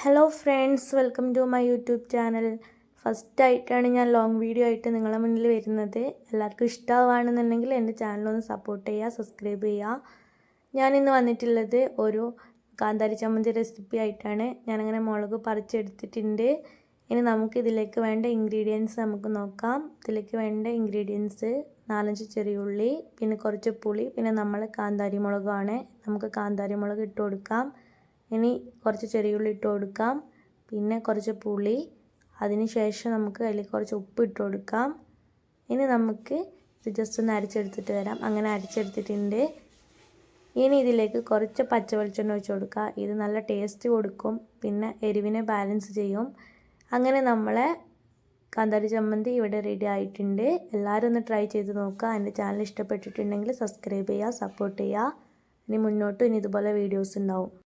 Hello friends welcome to my YouTube channel first ആയിട്ടാണ് ഞാൻ long video ആയിട്ട് നിങ്ങളെ മുന്നിൽ വരുന്നത്. എല്ലാവർക്കും ഇഷ്ടമാവുകയാണെന്നുണ്ടെങ്കിൽ എന്റെ ചാനലൊന്ന് സപ്പോർട്ട് ചെയ്യുക സബ്സ്ക്രൈബ് ചെയ്യുക. ഞാനിന്ന് വന്നിട്ടുള്ളത് ഒരു കാന്താരി ചമ്മന്തി റെസിപ്പി ആയിട്ടാണ്. ഞാനങ്ങനെ മുളക് പറിച്ചെടുത്തിട്ടുണ്ട്. ഇനി നമുക്ക് ഇതിലേക്ക് വേണ്ട ഇൻഗ്രീഡിയൻസ് നമുക്ക് നോക്കാം. ഇതിലേക്ക് വേണ്ട ഇൻഗ്രീഡിയൻസ് നാലഞ്ച് ചെറിയ ഉള്ളി പിന്നെ കുറച്ച് പുളി പിന്നെ നമ്മൾ കാന്താരി മുളകാണ്. നമുക്ക് കാന്താരി മുളക് ഇട്ട് കൊടുക്കാം. ഇനി കുറച്ച് ചെറിയുള്ളി ഇട്ട് കൊടുക്കാം. പിന്നെ കുറച്ച് പുളി. അതിനുശേഷം നമുക്ക് അതിൽ കുറച്ച് ഉപ്പ് ഇട്ട് കൊടുക്കാം. ഇനി നമുക്ക് ഇത് ജസ്റ്റ് ഒന്ന് അരച്ചെടുത്തിട്ട് വരാം. അങ്ങനെ അരച്ചെടുത്തിട്ടുണ്ട്. ഇനി ഇതിലേക്ക് കുറച്ച് പച്ച വെളിച്ചെണ്ണ ഒഴിച്ച് കൊടുക്കുക. ഇത് നല്ല ടേസ്റ്റ് കൊടുക്കും. പിന്നെ എരിവിനെ ബാലൻസ് ചെയ്യും. അങ്ങനെ നമ്മളെ കാന്താരി ചമ്മന്തി ഇവിടെ റെഡി ആയിട്ടുണ്ട്. എല്ലാവരും ഒന്ന് ട്രൈ ചെയ്ത് നോക്കുക. എന്റെ ചാനൽ ഇഷ്ടപ്പെട്ടിട്ടുണ്ടെങ്കിൽ സബ്സ്ക്രൈബ് ചെയ്യുക സപ്പോർട്ട് ചെയ്യുക. ഇനി മുന്നോട്ടും ഇനി ഇതുപോലെ വീഡിയോസ് ഉണ്ടാവും.